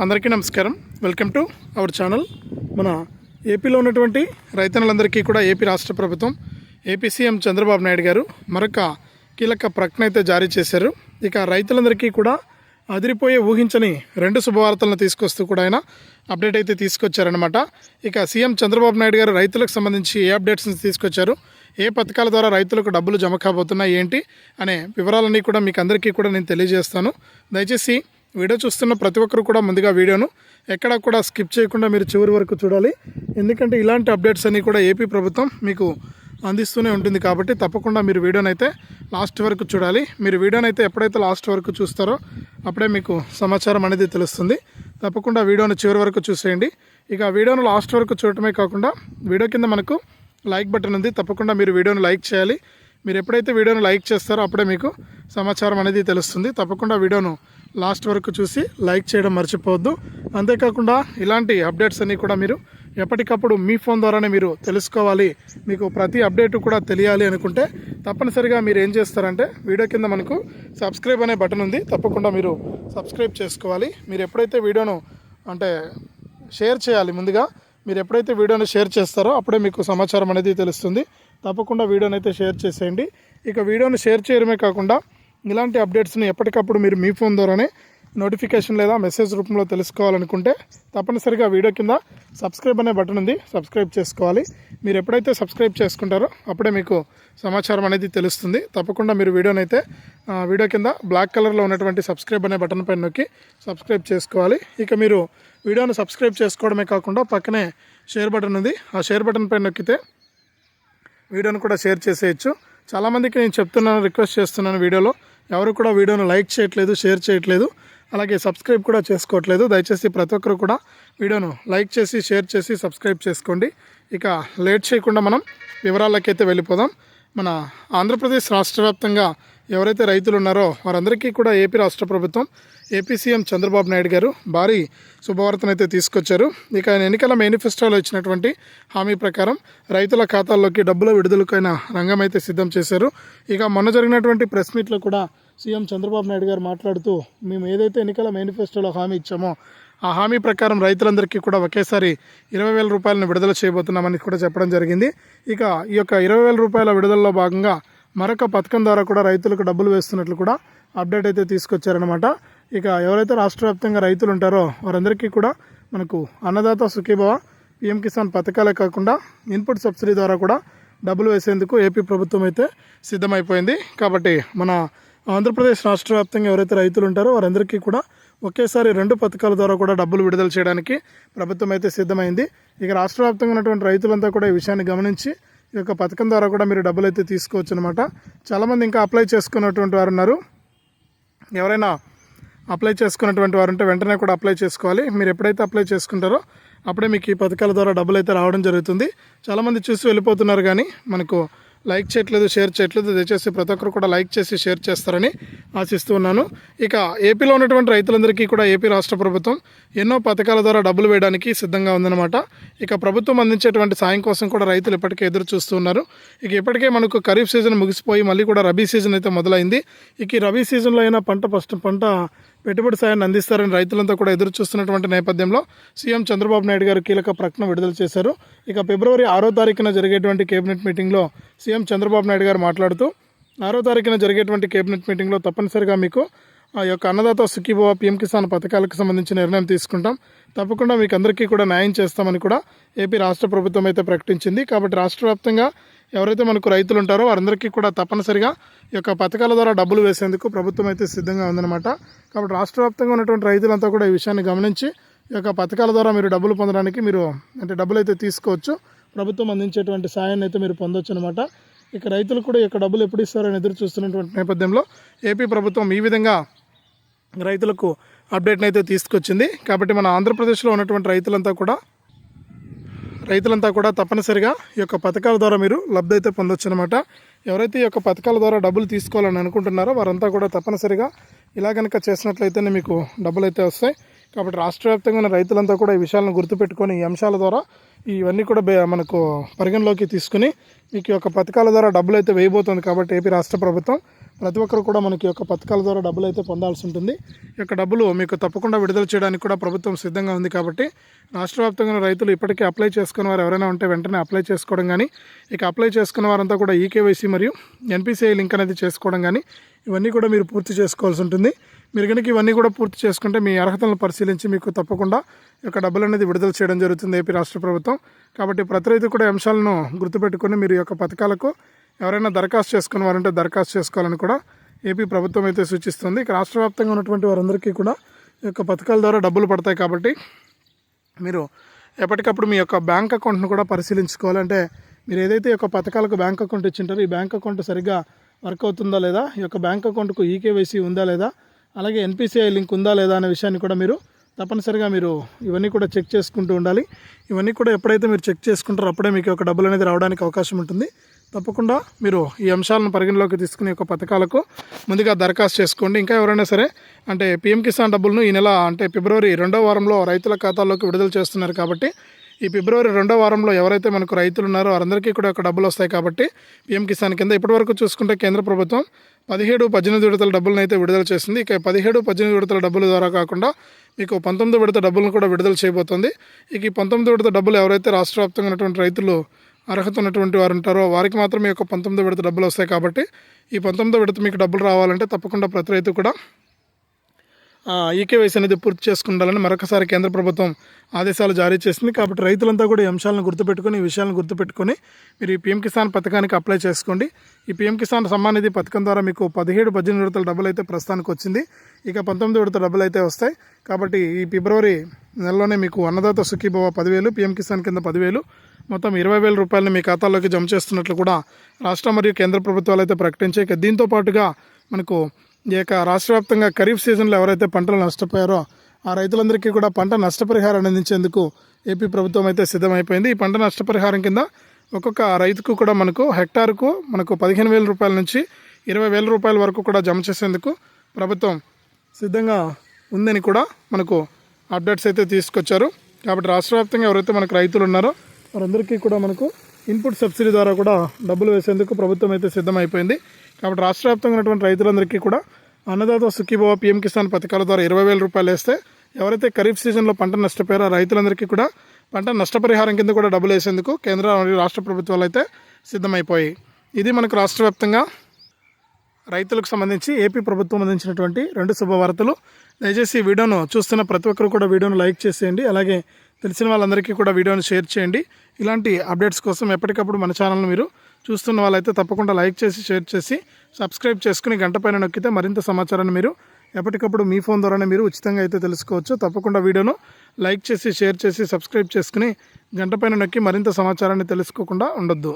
అందరికీ నమస్కారం. Welcome to our channel మన ఏపీలో ఉన్నటువంటి రైతన్నలందరికీ కూడా ఏపీ రాష్ట్ర ప్రభుత్వం ఏపీ సీఎం చంద్రబాబు నాయుడు గారు మరొక కీలక ప్రకటన అయితే జారీ చేశారు. ఇక రైతులందరికీ కూడా అదిరిపోయే ఊహించని రెండు శుభవార్తలను తీసుకొస్తూ కూడా ఆయన అప్డేట్ అయితే తీసుకొచ్చారనమాట ఇక సీఎం చంద్రబాబు నాయుడు గారు రైతులకు సంబంధించి ఏ అప్డేట్స్ని తీసుకొచ్చారు? ఏ పథకాల ద్వారా రైతులకు డబ్బులు జమ కాబోతున్నాయి? ఏంటి? అనే వివరాలన్నీ కూడా మీకు అందరికీ కూడా నేను తెలియజేస్తాను. దయచేసి వీడియో చూస్తున్న ప్రతి ఒక్కరు కూడా ముందుగా వీడియోను ఎక్కడా కూడా స్కిప్ చేయకుండా మీరు చివరి వరకు చూడాలి. ఎందుకంటే ఇలాంటి అప్డేట్స్ అన్నీ కూడా ఏపీ ప్రభుత్వం మీకు అందిస్తూనే ఉంటుంది కాబట్టి తప్పకుండా మీరు వీడియోనైతే అయితే లాస్ట్ వరకు చూడాలి. మీరు వీడియోనైతే అయితే ఎప్పుడైతే లాస్ట్ వరకు చూస్తారో అప్పుడే మీకు సమాచారం అనేది తెలుస్తుంది. తప్పకుండా వీడియోను చివరి వరకు చూసేయండి. ఇక వీడియోను లాస్ట్ వరకు చూడటమే కాకుండా వీడియో కింద మనకు లైక్ బటన్ ఉంది. తప్పకుండా మీరు వీడియోను లైక్ చేయాలి. మీరు ఎప్పుడైతే వీడియోను లైక్ చేస్తారో అప్పుడే మీకు సమాచారం అనేది తెలుస్తుంది. తప్పకుండా వీడియోను లాస్ట్ వరకు చూసి లైక్ చేయడం మర్చిపోవద్దు. అంతేకాకుండా ఇలాంటి అప్డేట్స్ అన్నీ కూడా మీరు ఎప్పటికప్పుడు మీ ఫోన్ ద్వారానే మీరు తెలుసుకోవాలి. మీకు ప్రతి అప్డేట్ కూడా తెలియాలి అనుకుంటే తప్పనిసరిగా మీరు ఏం చేస్తారంటే వీడియో కింద మనకు సబ్స్క్రైబ్ అనే బటన్ ఉంది. తప్పకుండా మీరు సబ్స్క్రైబ్ చేసుకోవాలి. మీరు ఎప్పుడైతే వీడియోను అంటే షేర్ చేయాలి ముందుగా మీరు ఎప్పుడైతే వీడియోని షేర్ చేస్తారో అప్పుడే మీకు సమాచారం అనేది తెలుస్తుంది. తప్పకుండా వీడియోని అయితే షేర్ చేసేయండి. ఇక వీడియోని షేర్ చేయడమే కాకుండా ఇలాంటి అప్డేట్స్ని ఎప్పటికప్పుడు మీరు మీ ఫోన్ ద్వారానే నోటిఫికేషన్ లేదా మెసేజ్ రూపంలో తెలుసుకోవాలనుకుంటే తప్పనిసరిగా వీడియో కింద సబ్స్క్రైబ్ అనే బటన్ ఉంది. సబ్స్క్రైబ్ చేసుకోవాలి. మీరు ఎప్పుడైతే సబ్స్క్రైబ్ చేసుకుంటారో అప్పుడే మీకు సమాచారం అనేది తెలుస్తుంది. తప్పకుండా మీరు వీడియోని అయితే వీడియో కింద బ్లాక్ కలర్లో ఉన్నటువంటి సబ్స్క్రైబ్ అనే బటన్ పైన నొక్కి సబ్స్క్రైబ్ చేసుకోవాలి. ఇక మీరు వీడియోను సబ్స్క్రైబ్ చేసుకోవడమే కాకుండా పక్కనే షేర్ బటన్ ఉంది. ఆ షేర్ బటన్ పైన నొక్కితే వీడియోను కూడా షేర్ చేసేయచ్చు. చాలామందికి నేను చెప్తున్నాను రిక్వెస్ట్ చేస్తున్నాను వీడియోలో. ఎవరు కూడా వీడియోను లైక్ చేయట్లేదు షేర్ చేయట్లేదు అలాగే సబ్స్క్రైబ్ కూడా చేసుకోవట్లేదు. దయచేసి ప్రతి ఒక్కరు కూడా వీడియోను లైక్ చేసి షేర్ చేసి సబ్స్క్రైబ్ చేసుకోండి. ఇక లేట్ చేయకుండా మనం వివరాలకైతే వెళ్ళిపోదాం. మన ఆంధ్రప్రదేశ్ రాష్ట్ర వ్యాప్తంగా ఎవరైతే రైతులు ఉన్నారో వారందరికీ కూడా ఏపీ రాష్ట్ర ప్రభుత్వం ఏపీ సీఎం చంద్రబాబు నాయుడు గారు భారీ శుభవార్తనైతే తీసుకొచ్చారు. ఇక ఆయన ఎన్నికల మేనిఫెస్టోలో ఇచ్చినటువంటి హామీ ప్రకారం రైతుల ఖాతాల్లోకి డబ్బుల విడుదలకైన రంగం అయితే సిద్ధం చేశారు. ఇక మొన్న జరిగినటువంటి ప్రెస్ మీట్లో కూడా సీఎం చంద్రబాబు నాయుడు గారు మాట్లాడుతూ మేము ఏదైతే ఎన్నికల మేనిఫెస్టోలో హామీ ఇచ్చామో ఆ హామీ ప్రకారం రైతులందరికీ కూడా ఒకేసారి ఇరవై వేల రూపాయలను విడుదల చేయబోతున్నామని కూడా చెప్పడం జరిగింది. ఇక ఈ యొక్క ఇరవై వేల రూపాయల విడుదలలో భాగంగా మరొక పథకం ద్వారా కూడా రైతులకు డబ్బులు వేస్తున్నట్లు కూడా అప్డేట్ అయితే తీసుకొచ్చారనమాట ఇక ఎవరైతే రాష్ట్ర వ్యాప్తంగా రైతులు ఉంటారో వారందరికీ కూడా మనకు అన్నదాత సుఖీభవ పిఎం కిసాన్ పథకాలే కాకుండా ఇన్పుట్ సబ్సిడీ ద్వారా కూడా డబ్బులు వేసేందుకు ఏపీ ప్రభుత్వం అయితే సిద్ధమైపోయింది. కాబట్టి మన ఆంధ్రప్రదేశ్ రాష్ట్ర వ్యాప్తంగా ఎవరైతే రైతులు ఉంటారో వారందరికీ కూడా ఒకేసారి రెండు పథకాల ద్వారా కూడా డబ్బులు విడుదల చేయడానికి ప్రభుత్వం అయితే సిద్ధమైంది. ఇక రాష్ట్ర వ్యాప్తంగా ఉన్నటువంటి రైతులంతా కూడా ఈ విషయాన్ని గమనించి ఈ యొక్క పథకం ద్వారా కూడా మీరు డబ్బులు అయితే తీసుకోవచ్చు అనమాట చాలామంది ఇంకా అప్లై చేసుకున్నటువంటి వారు ఉన్నారు. ఎవరైనా అప్లై చేసుకున్నటువంటి వారు ఉంటే వెంటనే కూడా అప్లై చేసుకోవాలి. మీరు ఎప్పుడైతే అప్లై చేసుకుంటారో అప్పుడే మీకు ఈ పథకాల ద్వారా డబ్బులు అయితే రావడం జరుగుతుంది. చాలామంది చూసి వెళ్ళిపోతున్నారు కానీ మనకు లైక్ చేయట్లేదు షేర్ చేయట్లేదు దయచేసి ప్రతి ఒక్కరు కూడా లైక్ చేసి షేర్ చేస్తారని ఆశిస్తూ ఉన్నాను. ఇక ఏపీలో ఉన్నటువంటి రైతులందరికీ కూడా ఏపీ రాష్ట్ర ప్రభుత్వం ఎన్నో పథకాల ద్వారా డబ్బులు వేయడానికి సిద్ధంగా ఉందన్నమాట. ఇక ప్రభుత్వం అందించేటువంటి సాయం కోసం కూడా రైతులు ఇప్పటికే ఎదురు చూస్తూ ఉన్నారు. ఇక ఇప్పటికే మనకు ఖరీఫ్ సీజన్ ముగిసిపోయి మళ్ళీ కూడా రబీ సీజన్ అయితే మొదలైంది. ఇక ఈ రబీ సీజన్లో అయినా పంట ఫస్ట్ పంట పెట్టుబడి సాయాన్ని అందిస్తారని రైతులంతా కూడా ఎదురు చూస్తున్నటువంటి నేపథ్యంలో సీఎం చంద్రబాబు నాయుడు గారు కీలక ప్రకటన విడుదల చేశారు. ఇక ఫిబ్రవరి ఆరో తారీఖున జరిగేటువంటి కేబినెట్ మీటింగ్లో సీఎం చంద్రబాబు నాయుడు గారు మాట్లాడుతూ ఆరో తారీఖున జరిగేటువంటి కేబినెట్ మీటింగ్లో తప్పనిసరిగా మీకు ఆ యొక్క అన్నదాత సుఖీభవ పిఎం కిసాన్ పథకాలకు సంబంధించిన నిర్ణయం తీసుకుంటాం. తప్పకుండా మీకు అందరికీ కూడా న్యాయం చేస్తామని కూడా ఏపీ రాష్ట్ర ప్రభుత్వం అయితే ప్రకటించింది. కాబట్టి రాష్ట్ర వ్యాప్తంగా ఎవరైతే మనకు రైతులు ఉంటారో వారందరికీ కూడా తప్పనిసరిగా ఈ యొక్క పథకాల ద్వారా డబ్బులు వేసేందుకు ప్రభుత్వం అయితే సిద్ధంగా ఉందన్నమాట. కాబట్టి రాష్ట్ర వ్యాప్తంగా ఉన్నటువంటి రైతులంతా కూడా ఈ విషయాన్ని గమనించి ఈ యొక్క పథకాల ద్వారా మీరు డబ్బులు పొందడానికి మీరు అంటే డబ్బులు అయితే తీసుకోవచ్చు. ప్రభుత్వం అందించేటువంటి సాయాన్ని అయితే మీరు పొందొచ్చు అనమాట ఇక రైతులు కూడా ఈ యొక్క డబ్బులు ఎప్పుడు ఇస్తారని ఎదురు చూస్తున్నటువంటి నేపథ్యంలో ఏపీ ప్రభుత్వం ఈ విధంగా రైతులకు అప్డేట్ని అయితే తీసుకొచ్చింది. కాబట్టి మన ఆంధ్రప్రదేశ్లో ఉన్నటువంటి రైతులంతా కూడా రైతులంతా కూడా తప్పనిసరిగా ఈ యొక్క పథకాల ద్వారా మీరు లబ్ధి అయితే పొందొచ్చు అనమాట ఎవరైతే ఈ యొక్క పథకాల ద్వారా డబ్బులు తీసుకోవాలని అనుకుంటున్నారో వారంతా కూడా తప్పనిసరిగా ఇలా కనుక చేసినట్లయితేనే మీకు డబ్బులు అయితే వస్తాయి. కాబట్టి రాష్ట్ర వ్యాప్తంగా ఉన్న రైతులంతా కూడా ఈ విషయాలను గుర్తుపెట్టుకొని ఈ అంశాల ద్వారా ఇవన్నీ కూడా బే- మనకు పరిగణలోకి తీసుకుని మీకు యొక్క పథకాల ద్వారా డబ్బులు అయితే వేయబోతుంది కాబట్టి ఏపీ రాష్ట్ర ప్రభుత్వం. ప్రతి ఒక్కరు కూడా మనకి యొక్క పథకాల ద్వారా డబ్బులు అయితే పొందాల్సి ఉంటుంది. ఈ యొక్క డబ్బులు మీకు తప్పకుండా విడుదల చేయడానికి కూడా ప్రభుత్వం సిద్ధంగా ఉంది కాబట్టి రాష్ట్ర వ్యాప్తంగా ఉన్న రైతులు ఇప్పటికే అప్లై చేసుకున్న వారు ఎవరైనా ఉంటే వెంటనే అప్లై చేసుకోవడం కానీ ఇక అప్లై చేసుకున్న వారంతా కూడా ఈకేవైసీ మరియు ఎన్పిసిఐ లింక్ అనేది చేసుకోవడం కానీ ఇవన్నీ కూడా మీరు పూర్తి చేసుకోవాల్సి ఉంటుంది. మీరు కనుక ఇవన్నీ కూడా పూర్తి చేసుకుంటే మీ అర్హతలను పరిశీలించి మీకు తప్పకుండా ఈ యొక్క డబ్బులు అనేది విడుదల చేయడం జరుగుతుంది ఏపీ రాష్ట్ర ప్రభుత్వం. కాబట్టి ప్రతి రైతు కూడా అంశాలను గుర్తుపెట్టుకొని మీరు యొక్క పథకాలకు ఎవరైనా దరఖాస్తు చేసుకున్న వారంటే దరఖాస్తు చేసుకోవాలని కూడా ఏపీ ప్రభుత్వం అయితే సూచిస్తుంది. ఇక రాష్ట్ర వ్యాప్తంగా ఉన్నటువంటి వారందరికీ కూడా ఈ యొక్క పథకాల ద్వారా డబ్బులు పడతాయి కాబట్టి మీరు ఎప్పటికప్పుడు మీ యొక్క బ్యాంక్ అకౌంట్ను కూడా పరిశీలించుకోవాలంటే మీరు ఏదైతే ఈ యొక్క పథకాలకు బ్యాంక్ అకౌంట్ ఇచ్చింటారో ఈ బ్యాంక్ అకౌంట్ సరిగ్గా వర్క్ అవుతుందా లేదా? ఈ యొక్క బ్యాంక్ అకౌంట్కు ఈకేవైసీ ఉందా లేదా? అలాగే ఎన్పిసిఐ లింక్ ఉందా లేదా అనే విషయాన్ని కూడా మీరు తప్పనిసరిగా మీరు ఇవన్నీ కూడా చెక్ చేసుకుంటూ ఉండాలి. ఇవన్నీ కూడా ఎప్పుడైతే మీరు చెక్ చేసుకుంటారో అప్పుడే మీకు ఒక డబ్బులు అనేది రావడానికి అవకాశం ఉంటుంది. తప్పకుండా మీరు ఈ అంశాలను పరిగణలోకి తీసుకుని ఒక పథకాలకు ముందుగా దరఖాస్తు చేసుకోండి. ఇంకా ఎవరైనా సరే అంటే పిఎం కిసాన్ డబ్బులను ఈ నెల అంటే ఫిబ్రవరి రెండో వారంలో రైతుల ఖాతాల్లోకి విడుదల చేస్తున్నారు కాబట్టి ఈ ఫిబ్రవరి రెండో వారంలో ఎవరైతే మనకు రైతులు ఉన్నారో వారందరికీ కూడా ఒక డబ్బులు వస్తాయి కాబట్టి పిఎం కిసాన్ కింద ఇప్పటివరకు చూసుకుంటే కేంద్ర ప్రభుత్వం పదిహేడు పద్దెనిమిది విడతల డబ్బులను అయితే విడుదల చేసింది. ఇక పదిహేడు పద్దెనిమిది విడతల డబ్బుల ద్వారా కాకుండా మీకు పంతొమ్మిది విడత డబ్బులను కూడా విడుదల చేయబోతోంది. ఇక ఈ పంతొమ్మిది విడత డబ్బులు ఎవరైతే రాష్ట్ర వ్యాప్తంగా ఉన్నటువంటి రైతులు అర్హత ఉన్నటువంటి వారు ఉంటారో వారికి మాత్రం ఈ యొక్క పంతొమ్మిది విడత డబ్బులు వస్తాయి కాబట్టి ఈ పంతొమ్మిది విడత మీకు డబ్బులు రావాలంటే తప్పకుండా ప్రతి రైతు కూడా ఈకేవైసీ అనేది పూర్తి చేసుకుండాలని మరొకసారి కేంద్ర ప్రభుత్వం ఆదేశాలు జారీ చేసింది. కాబట్టి రైతులంతా కూడా ఈ అంశాలను గుర్తుపెట్టుకొని ఈ విషయాలను గుర్తుపెట్టుకొని మీరు ఈ పీఎం కిసాన్ పథకానికి అప్లై చేసుకోండి. ఈ పీఎం కిసాన్ సమ్మాన్ నిధి పథకం ద్వారా మీకు పదిహేడు పద్దెనిమిది విడతల డబ్బులు అయితే ప్రస్తుతానికి వచ్చింది. ఇక పంతొమ్మిది విడత డబ్బులు అయితే వస్తాయి. కాబట్టి ఈ ఫిబ్రవరి నెలలోనే మీకు అన్నదాత సుఖీభవ పదివేలు పీఎం కిసాన్ కింద పదివేలు. మొత్తం ఇరవై వేల రూపాయలను మీ ఖాతాలోకి జమ చేస్తున్నట్లు కూడా రాష్ట్ర మరియు కేంద్ర ప్రభుత్వాలు అయితే ప్రకటించాయి. ఇక దీంతో పాటుగా మనకు ఈ యొక్క రాష్ట్ర వ్యాప్తంగా ఖరీఫ్ సీజన్లో ఎవరైతే పంటలు నష్టపోయారో ఆ రైతులందరికీ కూడా పంట నష్టపరిహారం అందించేందుకు ఏపీ ప్రభుత్వం అయితే సిద్ధమైపోయింది. ఈ పంట నష్టపరిహారం కింద ఒక్కొక్క రైతుకు కూడా మనకు హెక్టార్కు మనకు పదిహేను వేల రూపాయల నుంచి ఇరవై వేల రూపాయల వరకు కూడా జమ చేసేందుకు ప్రభుత్వం సిద్ధంగా ఉందని కూడా మనకు అప్డేట్స్ అయితే తీసుకొచ్చారు. కాబట్టి రాష్ట్ర వ్యాప్తంగా ఎవరైతే మనకు రైతులు ఉన్నారో వారందరికీ కూడా మనకు ఇన్పుట్ సబ్సిడీ ద్వారా కూడా డబ్బులు వేసేందుకు ప్రభుత్వం అయితే సిద్ధమైపోయింది. కాబట్టి రాష్ట్ర వ్యాప్తంగా ఉన్నటువంటి రైతులందరికీ కూడా అన్నదాత సుఖీభవ పీఎం కిసాన్ పథకాల ద్వారా ఇరవై వేల రూపాయలు వేస్తే ఎవరైతే ఖరీఫ్ సీజన్లో పంట నష్టపోయారో రైతులందరికీ కూడా పంట నష్టపరిహారం కింద కూడా డబ్బులు వేసేందుకు కేంద్ర మరియు రాష్ట్ర ప్రభుత్వాలు అయితే సిద్ధమైపోయాయి. ఇది మనకు రాష్ట్ర వ్యాప్తంగా రైతులకు సంబంధించి ఏపీ ప్రభుత్వం అందించినటువంటి రెండు శుభవార్తలు దయచేసి ఈ వీడియోను చూస్తున్న ప్రతి ఒక్కరు కూడా వీడియోను లైక్ చేసేయండి. అలాగే తెలిసిన వాళ్ళందరికీ కూడా వీడియోను షేర్ చేయండి. ఇలాంటి అప్డేట్స్ కోసం ఎప్పటికప్పుడు మన ఛానల్ను మీరు చూస్తున్న వాళ్ళైతే తప్పకుండా లైక్ చేసి షేర్ చేసి సబ్స్క్రైబ్ చేసుకుని గంట పైన నొక్కితే మరింత సమాచారాన్ని మీరు ఎప్పటికప్పుడు మీ ఫోన్ ద్వారానే మీరు ఉచితంగా అయితే తెలుసుకోవచ్చు. తప్పకుండా వీడియోను లైక్ చేసి షేర్ చేసి సబ్స్క్రైబ్ చేసుకుని గంట పైన నొక్కి మరింత సమాచారాన్ని తెలుసుకోకుండా ఉండొద్దు.